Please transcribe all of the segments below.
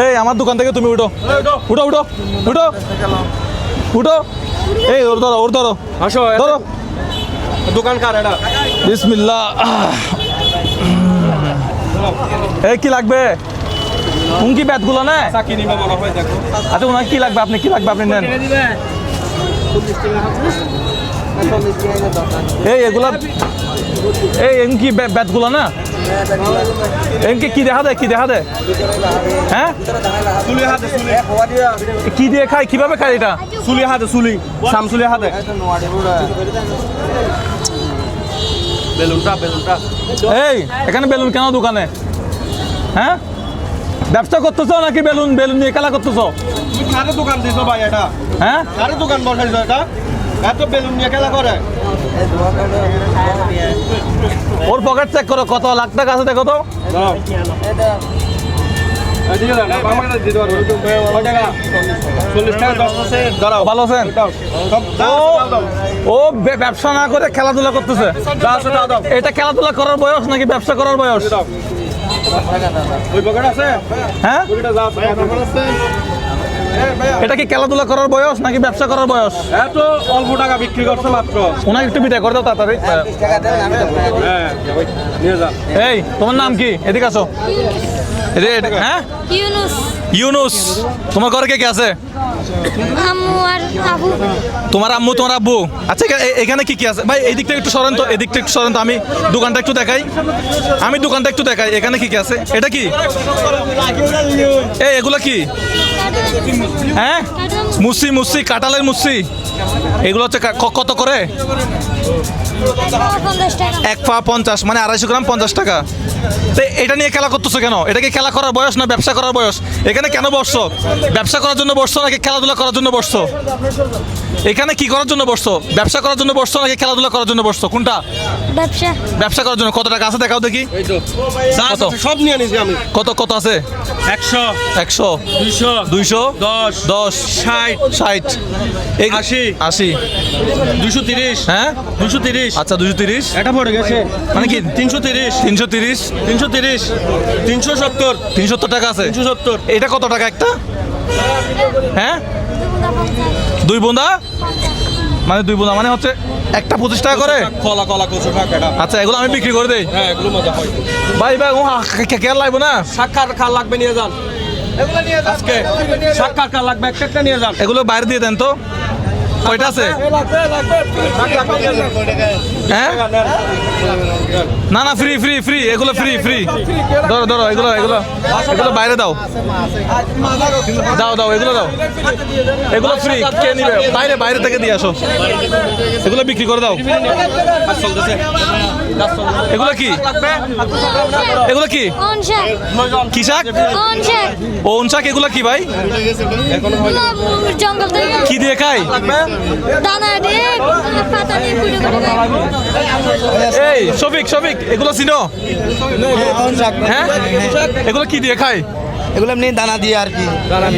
এই আমার দোকান থেকে তুমি উঠো। উঠো। উঠো উঠো উঠো। এই ওর ধরো ওর ধরো। আসো ধরো। দোকান কার এটা? বিসমিল্লাহ। এই কি লাগবে? উনকি ব্যাটগুলো না। হয় আচ্ছা ওনার কি লাগবে? আপনি কি লাগবে? আপনি নেন। এই এগুলা এই এমকি ব্যাটগুলো না? এমকি কি দেখা দেয়? কি দেখা দেয়? হ্যাঁ? চুলি হাতে কি দিয়ে খায়? কীভাবে খায় এটা? চুলি হাতে চুলি। সামচুলি হাতে। বেলুনটা বেলুনটা এই এখানে বেলুন কেন দোকানে? হ্যাঁ? ব্যবসা করতেছো নাকি বেলুন? বেলুন নিয়ে খেলা করতেছো? তুমি কারে দোকান দিছো ভাই এটা? হ্যাঁ? কারে দোকান বসাইছো এটা? এত বেলুন নিয়ে খেলা করে? ওর পকেট চেক করো কত? লাখ টাকা আছে দেখো তো। ও ব্যবসা না করে খেলাধুলা করতেছে। এটা খেলাধুলা করার বয়স নাকি ব্যবসা করার বয়স? হ্যাঁ? এটা কি খেলাধুলা করার বয়স নাকি ব্যবসা করার বয়স? এত অল্প টাকা বিক্রি করছে মাত্র। ওনাকে একটু বিদায় করে দাও তাড়াতাড়ি। হ্যাঁ। এই তোমার নাম কি? এদিকে আসো। হ্যাঁ? ইউনুস। ইউনুস। তোমার ঘরে কে কে আছে? তোমার আম্মু, তোমার আব্বু? আচ্ছা এখা- এখানে কি কি আছে? ভাই এই দিকটা একটু সরেন তো, এদিকটা একটু সরেন তো, আমি দোকানটা একটু দেখাই। আমি দোকানটা একটু দেখাই, এখানে কি কি আছে? এটা কি? এই, এগুলো কি? হ্যাঁ? মুসি মুসি, কাঁঠালের মুসি। এগুলো হচ্ছে কত করে? এক পা পঞ্চাশ মানে আড়াইশো গ্রাম পঞ্চাশ টাকা। তো এটা নিয়ে খেলা করতেছো কেন? এটা কি খেলা করার বয়স না ব্যবসা করার বয়স? এখানে কেন বসছো? ব্যবসা করার জন্য বসছো নাকি খেলাধুলা করার জন্য বসছো? এখানে কি করার জন্য বসছো? ব্যবসা করার জন্য বসছো নাকি খেলাধুলা করার জন্য বসছো? কোনটা? ব্যবসা। ব্যবসা করার জন্য কত টাকা আছে দেখাও দেখি। কত? সব নিয়ে নিছি আমি। কত কত আছে? একশো। একশো। দুইশো। দুইশো? দশ। দশ। ষাট। ষাট। আশি। আশি। দুশো তিরিশ। হ্যাঁ? দুশো তিরিশ। আচ্ছা দুশো তিরিশ। এটা পড়ে গেছে। মানে কি? তিনশো তিরিশ? তিনশো তিরিশ। তিনশো তিরিশ। তিনশো সত্তর। তিনশো টাকা আছে। তিনশো সত্তর। এটা কত টাকা একটা? হ্যাঁ? দুই বোন্দা? মানে দুই বোন্দা মানে হচ্ছে একটা পঁচিশ টাকা করে? কলা কলা কচু আচ্ছা এগুলো আমি বিক্রি করে দেই। হ্যাঁ এগুলো মজা হয়। ভাই ভাই ও কেয়ার লাগবে না? সাক্ষাৎ কার লাগবে নিয়ে যান। আজকে সাক্ষাৎ কার লাগবে একটা একটা নিয়ে যান। এগুলো বাইরে দিয়ে দেন তো। কয়টা আছে? হ্যাঁ? না না ফ্রি ফ্রি ফ্রি এগুলো ফ্রি ফ্রি ধরো ধরো এগুলো এগুলো এগুলো বাইরে দাও। দাও দাও এগুলো দাও। এগুলো ফ্রি কে নিবে? বাইরে বাইরে থেকে দিয়ে আসো। এগুলো বিক্রি করে দাও। এগুলো কি? এগুলো কি? কি শাক? ও শাক? এগুলো কি ভাই? কি দিয়ে খাই এই শফিক শফিক এগুলো চিনো? হ্যাঁ? এগুলো কি দিয়ে খায়? এগুলো এমনি দানা দিয়ে আর কি।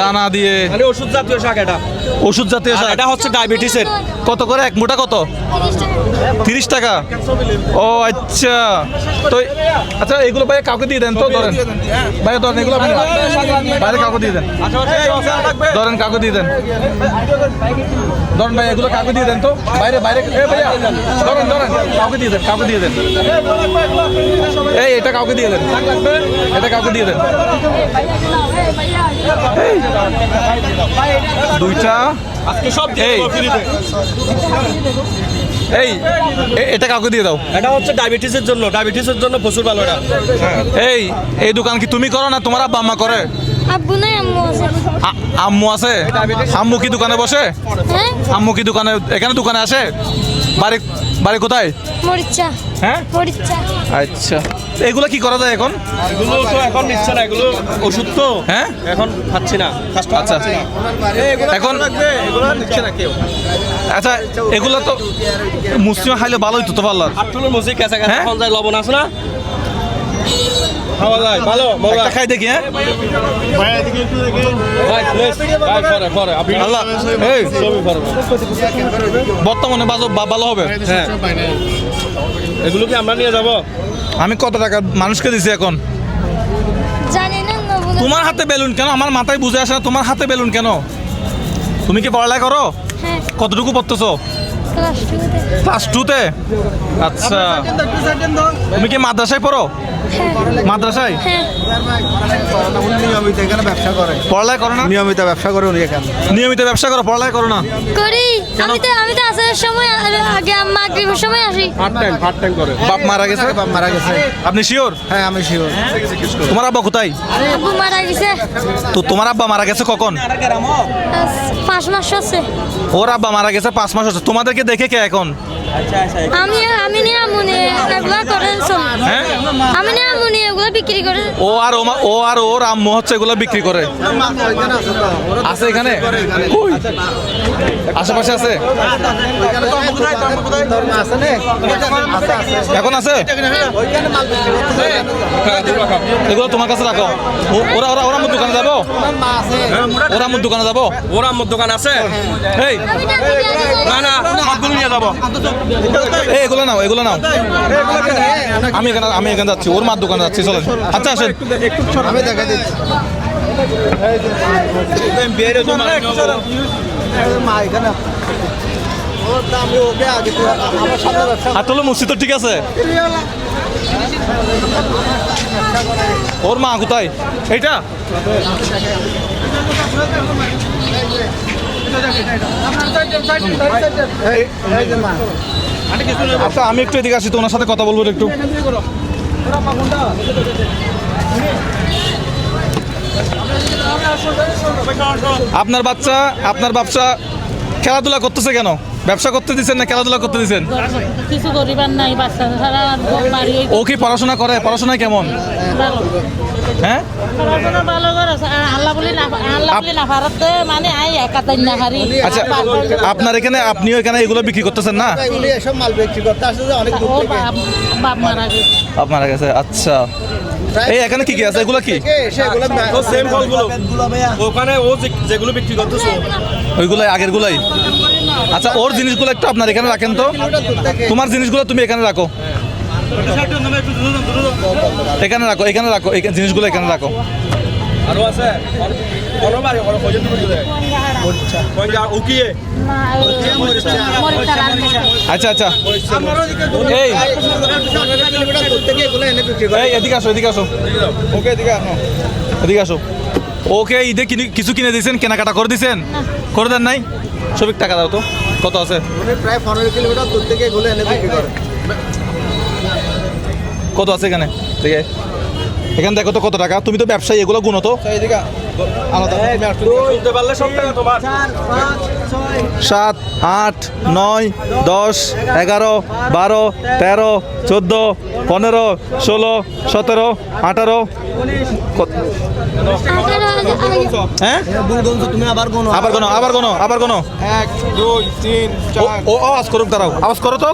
দানা দিয়ে। মানে ওষুধ জাতীয় শাক এটা। ওষুধ জাতীয় শাক। এটা হচ্ছে ডায়াবেটিসের। কত করে? এক মোটা কত? তিরিশ টাকা। ও আচ্ছা। তো আচ্ছা এগুলো ভাই কাউকে দিয়ে দেন তো? ধরেন। ভাই ধরেন এগুলো আপনি বাইরে কাউকে দিয়ে দেন। ধরেন কাউকে দিয়ে দেন। ধরেন ভাই এগুলো কাউকে দিয়ে দেন তো? বাইরে বাইরে ভাইয়া ধরেন ধরেন কাউকে দিয়ে দেন কাউকে দিয়ে দেন। এই এটা কাউকে দিয়ে দেন। এটা কাউকে দিয়ে দেন। দুইটা? আজকে সব এই। এই এটা কাউকে দিয়ে দাও। এটা হচ্ছে ডায়াবেটিসের জন্য ডায়াবেটিসের জন্য প্রচুর ভালো এটা। এই এই দোকান কি তুমি করো না তোমার আব্বা আম্মা করে? আব্বু নাই আম্মু আছে। আম্মু আছে? আম্মু কি দোকানে বসে? হ্যাঁ? আম্মু কি দোকানে এখানে দোকানে আসে? বাড়ি বাড়ি কোথায়? মরিচা। হ্যাঁ? মরিচা। আচ্ছা। এগুলো কি করা যায় এখন? এগুলো তো এখন নিচ্ছে না এগুলো ওষুধ তো। হ্যাঁ? এখন খাচ্ছি না। আচ্ছা এখন এগুলো নিচ্ছে না কেউ। আচ্ছা এগুলো তো মুসলিম খাইলে ভালোই তো তো ভালো আটটুলের মুসি কেঁচা কেঁচা হ্যাঁ? খাওয়া যায় লবণ আছে না? খাওয়া যায় ভালো মজা। খাই দেখি হ্যাঁ? ভাই প্লিজ ভাই পরে পরে আপনি আল্লাহ। এই। ছবি পরে বর্তমানে বাজো ভালো হবে? হ্যাঁ। এগুলো কি আমরা নিয়ে যাব? আমি কত টাকা মানুষকে দিছি এখন? জানি না তোমার হাতে বেলুন কেন? আমার মাথায় বুঝে আসে না তোমার হাতে বেলুন কেন? তুমি কি পড়ালেখা করো? হ্যাঁ। কতটুকু পড়তেছো? ক্লাস টুতে আচ্ছা। তুমি কি মাদ্রাসায় পড়ো? হ্যাঁ। মাদ্রাসায়? হ্যাঁ। নিয়মিত এখানে ব্যবসা করে পড়ালেখা করো না? নিয়মিত ব্যবসা করে উনি এখানে। নিয়মিত ব্যবসা করো পড়ালেখা করো না? করি। আমি তো আমি তো আসার সময় আগে মাগরিবের সময় আসি। পার্ট টাইম পার্ট টাইম করে বাপ মারা গেছে? বাপ মারা গেছে। আপনি শিওর? হ্যাঁ আমি শিওর। তোমার আব্বা কোথায়? আব্বু মারা গেছে। তো তোমার আব্বা মারা গেছে কখন? পাঁচ মাস আছে। ওর আব্বা মারা গেছে পাঁচ মাস হচ্ছে তোমাদেরকে দেখে কে এখন? আমি আমি নিয়ে আমুনি এগুলা করে চল। হ্যাঁ? আমি নিয়ে আমুনি এগুলো বিক্রি করে ও আর ও মা- ও আর ওর আম্মু হচ্ছে এগুলো বিক্রি করে। আছে এখানে? কই? আশেপাশে আছে? এখন আছে? এগুলো তোমার কাছে রাখো। ওরা ওরা ওরা আমার দোকানে যাব? ওরা আমার দোকানে যাব? ওরা আমার দোকান আছে? এই। না। না। যাব। এগুলো নাও এগুলো নাও। আমি এখানে আমি এখানে যাচ্ছি ওর মার দোকানে যাচ্ছি চলেন। আচ্ছা আসেন। আমি দেখা দিচ্ছি। মা এখানে ওর দাম ওকে আগে তো মুসি ঠিক আছে। ওর মা কোথায়? এইটা? আচ্ছা আমি একটু এদিকে আসি তো ওনার সাথে কথা বলব একটু। আপনার বাচ্চা আপনার বাচ্চা খেলাধুলা করতেছে কেন? ব্যবসা করতে দিচ্ছেন না খেলাধুলা করতে দিচ্ছেন কিছু করিবার নাই বাচ্চা সারা বাড়ি ও কি পড়াশোনা করে? পড়াশোনা কেমন? হ্যাঁ? পড়াশোনা ভালো করে আল্লাহ বলি না আল্লাহ বলি না ভারতে মানে আই একাতাই না হারি। আচ্ছা আপনার এখানে আপনিও এখানে এগুলো বিক্রি করতেছেন না? এগুলি এসব মাল বিক্রি করতে আসছে যে অনেক দূর ও থেকে। বাপ বাপ মারা গেছে। আপনার কাছে আচ্ছা। এই এখানে কি কি আছে? এগুলো কি? ও সেম ফলগুলো। ওখানে ও যেগুলো বিক্রি করতেছো। ওইগুলাই আগের গুলাই আচ্ছা ওর জিনিসগুলো একটু আপনার এখানে রাখেন তো। তোমার জিনিসগুলো তুমি এখানে রাখো। এখানে রাখো এখানে রাখো জিনিসগুলো এখানে রাখো। আরও আছে? আচ্ছা আচ্ছা। এই। এদিকে আসো এদিকে আসো। ওকে এদিকে আসো। এদিকে আসো। ওকে ঈদে কিছু কিনে দিয়েছেন কেনাকাটা করে দিয়েছেন? করে দেন নাই? সবিক টাকা দাও তো। কত আছে? উনি প্রায় পনেরো কিলোমিটার দূর থেকে ঘুরে এনে বিক্রি করে। কত আছে এখানে? দেখে। এখানে দেখো তো কত টাকা। তুমি তো ব্যবসায়ী এগুলো গুনো তো। এইদিকে আলাদা। শুনতে পারলে সব টাকা তোমার। সাত আট নয় দশ এগারো বারো তেরো চোদ্দ পনেরো ষোলো সতেরো আঠারো। হ্যাঁ? তুমি আবার কোনো আবার কোনো আবার কোনো এক দুই তিন ও- আওয়াজ করুক দাঁড়াও। আওয়াজ করো তো।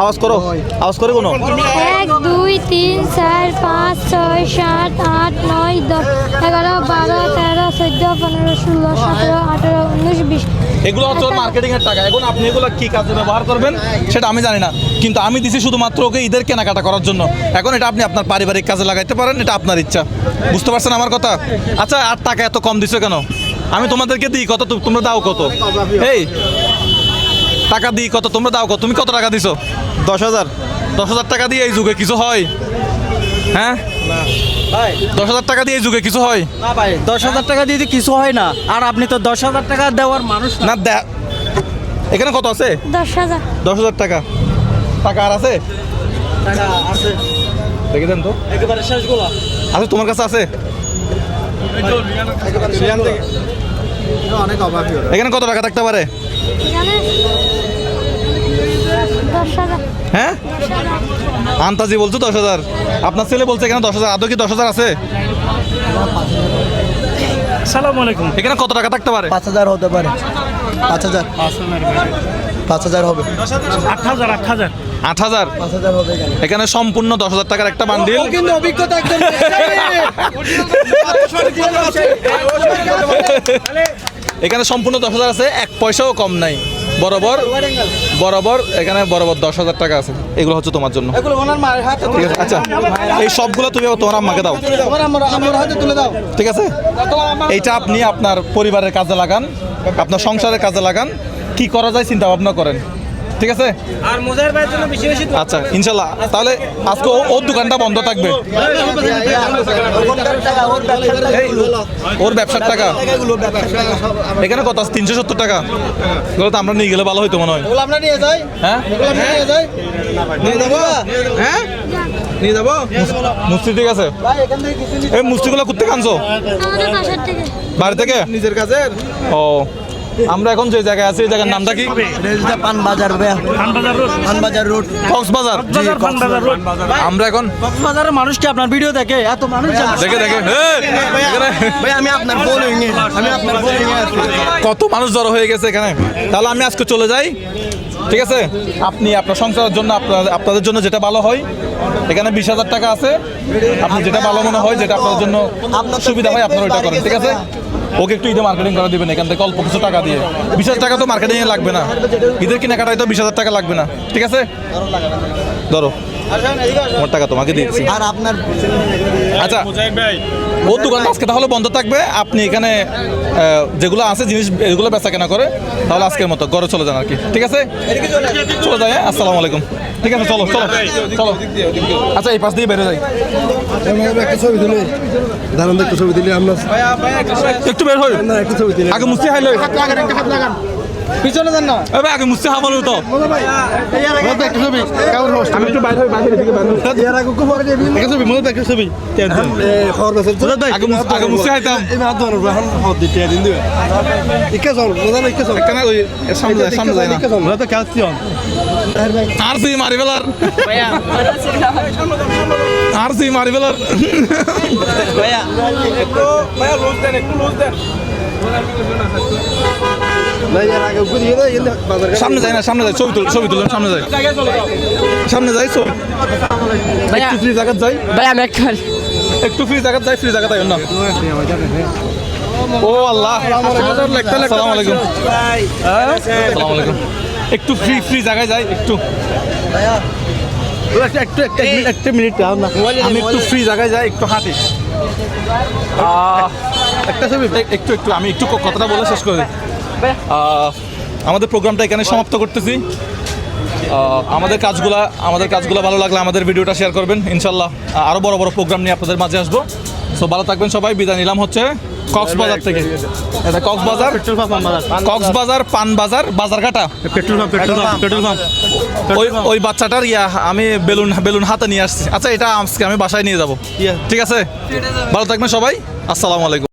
আওয়াজ করো আওয়াজ করে কোনো এক দুই তিন চার পাঁচ ছয় সাত আট নয় দশ এগারো বারো তেরো চোদ্দ পনেরো ষোলো সতেরো আঠারো উনিশ বিশ। এগুলো হচ্ছে মার্কেটিং এর টাকা। এখন আপনি এগুলো কি কাজে ব্যবহার করবেন সেটা আমি জানি না। কিন্তু আমি দিছি শুধুমাত্র ওকে ঈদের কেনাকাটা করার জন্য। এখন এটা আপনি আপনার পারিবারিক কাজে লাগাইতে পারেন এটা আপনার ইচ্ছা। বুঝতে পারছেন আমার কথা? আচ্ছা আর টাকা এত কম দিছো কেন? আমি তোমাদেরকে দিই কত তোমরা দাও কত? এই টাকা দিই কত তোমরা দাও কত তুমি কত টাকা দিছো? দশ হাজার। দশ হাজার টাকা দিয়ে এই যুগে কিছু হয়? হ্যাঁ? দশ হাজার টাকা দিয়ে এই যুগে কিছু হয়? না ভাই দশ হাজার টাকা দিয়ে কিছু হয় না আর আপনি তো দশ হাজার টাকা দেওয়ার মানুষ না। না এখানে কত আছে? দশ হাজার। দশ হাজার টাকা। টাকা আর আছে? টাকা আছে। দেখে দেন তো। একেবারে শেষগুলো। আচ্ছা তোমার কাছে আছে? অনেক অভাবী এখানে কত টাকা থাকতে পারে? হ্যাঁ আন্তাজি বলছো দশ হাজার আপনার ছেলে বলছে এখানে দশ হাজার আদৌ কি দশ হাজার আছে সালাম আলাইকুম এখানে কত টাকা থাকতে পারে পাঁচ হাজার হতে পারে পাঁচ হাজার পাঁচ হাজার হবে আট হাজার আট হাজার আট হাজার এখানে সম্পূর্ণ দশ হাজার টাকার একটা বান্ডিল কিন্তু অভিজ্ঞতা একদম এখানে সম্পূর্ণ দশ হাজার আছে এক পয়সাও কম নাই। বরাবর বরাবর এখানে বরাবর দশ হাজার টাকা আছে। এগুলো হচ্ছে তোমার জন্য। ঠিক আছে আচ্ছা এই সবগুলো তুমি তোমার আম্মাকে দাও। তোমার আমার আমার তুলে দাও। ঠিক আছে? এইটা আপনি আপনার পরিবারের কাজে লাগান আপনার সংসারের কাজে লাগান। কি করা যায় চিন্তা ভাবনা করেন। ঠিক আছে? আর মুজাহির ভাইয়ের জন্য বেশি বেশি আচ্ছা ইনশাল্লাহ। তাহলে আজকে ও- ওর দোকানটা বন্ধ থাকবে। ওর ব্যবসার টাকা? এখানে কত আছে? তিনশো সত্তর টাকা। এগুলো তো আমরা নিয়ে গেলে ভালো হইতো মনে হয়। আমরা নিয়ে যাই। হ্যাঁ? নিয়ে যাই। নিয়ে যাব? হ্যাঁ? নিয়ে যাব? মুস্তি ঠিক আছে? ভাই এখান থেকে কিছু নিয়ে এই মুস্তিগুলো করতে কানছো আমাদের বাসার থেকে। বাড়ি থেকে? নিজের কাছে ও। আমরা এখন যে জায়গায় আছি এই জায়গার নামটা কি? পান বাজার রোড। কক্সবাজার। আমরা এখন কক্সবাজারের মানুষ কি আপনার ভিডিও দেখে? এত মানুষ দেখে দেখে। আমি আপনার আমি আপনার কত মানুষ জড়ো হয়ে গেছে এখানে? তাহলে আমি আজকে চলে যাই। ঠিক আছে? আপনি আপনার সংসারের জন্য আপনাদের জন্য যেটা ভালো হয় এখানে বিশ হাজার টাকা আছে। আপনি যেটা ভালো মনে হয় যেটা আপনার জন্য সুবিধা হয় আপনারা ওইটা করেন। ঠিক আছে? ওকে একটু ঈদে মার্কেটিং করে দিবেন এখান থেকে অল্প কিছু টাকা দিয়ে। বিশ হাজার টাকা তো মার্কেটিং লাগবে না। ঈদের কেনাকাটায় তো বিশ হাজার টাকা লাগবে না। ঠিক আছে? ধরো। আমার টাকা তোমাকে দিচ্ছি আর আপনার আচ্ছা ওর দোকানটা আজকে তাহলে বন্ধ থাকবে। আপনি এখানে যেগুলো আছে জিনিস এগুলো বেচা কেনা করে তাহলে আজকের মতো ঘরে চলে যান আর কি। ঠিক আছে? চলে যাই হ্যাঁ? আসসালামু আলাইকুম। ঠিক আছে চলো চলো চলো। আচ্ছা এই পাশ দিয়ে বেরো যাই। একটা ছবি তুলি। দারুণ একটা ছবি তুলি আমরা একটু বের হই। না একটা ছবি তুলি। আগে মুস্তি হাইল পিছনে যান না। আগে মুস্তি হামাল তো একটা ছবি। কেমন হোস্ট। আমি একটু বাইরে বাইরে দিকে বাইরে এর আগে খুব আগে দিবি একটা ছবি মনে একটা ছবি। খবর বেসল আগে মুস- আগে মুস্তি হাইতাম এই মাত ধরো এখন হদ দিতে দিন দিবে। ইকা চল মজা না ইকা চল। কেন ওই সামনে যায় সামনে যায় না। ইকা তো কাজ কি আর মারি আর মারি সামনে যায় না সামনে যায় ছবি তুল ছবি সামনে যায় সামনে যাই ছবি। একটু ফ্রি জায়গা যাই। ভাই আমি একবার একটু ফ্রি জায়গা যাই ফ্রি জায়গা তাই না। ও আল্লাহ। আসসালামু আলাইকুম। আসসালামু আলাইকুম। একটু ফ্রি ফ্রি জায়গায় যাই একটু। একটা একটা একটা মিনিট একটা মিনিট দাও না। আমি একটু ফ্রি জায়গায় যাই একটু হাঁটি। আহ, একটা ছবি একটু একটু আমি একটু কথাটা বলে শেষ করি আমাদের প্রোগ্রামটা এখানে সমাপ্ত করতেছি। আহ, আমাদের কাজগুলা আমাদের কাজগুলো ভালো লাগলে আমাদের ভিডিওটা শেয়ার করবেন। ইনশাল্লাহ আহ, আরও বড় বড় প্রোগ্রাম নিয়ে আপনাদের মাঝে আসব। সো ভালো থাকবেন সবাই। বিদায় নিলাম হচ্ছে কক্সবাজার থেকে। এটা কক্সবাজার কক্সবাজার পান বাজার। বাজারঘাটা। Petrol pump petrol pump petrol pump ওই ওই বাচ্চাটার ইয়া আমি বেলুন বেলুন হাতে নিয়ে আসছি। আচ্ছা এটা আজকে আমি বাসায় নিয়ে যাব। ঠিক আছে। ভালো থাকবেন সবাই। আসসালামু আলাইকুম।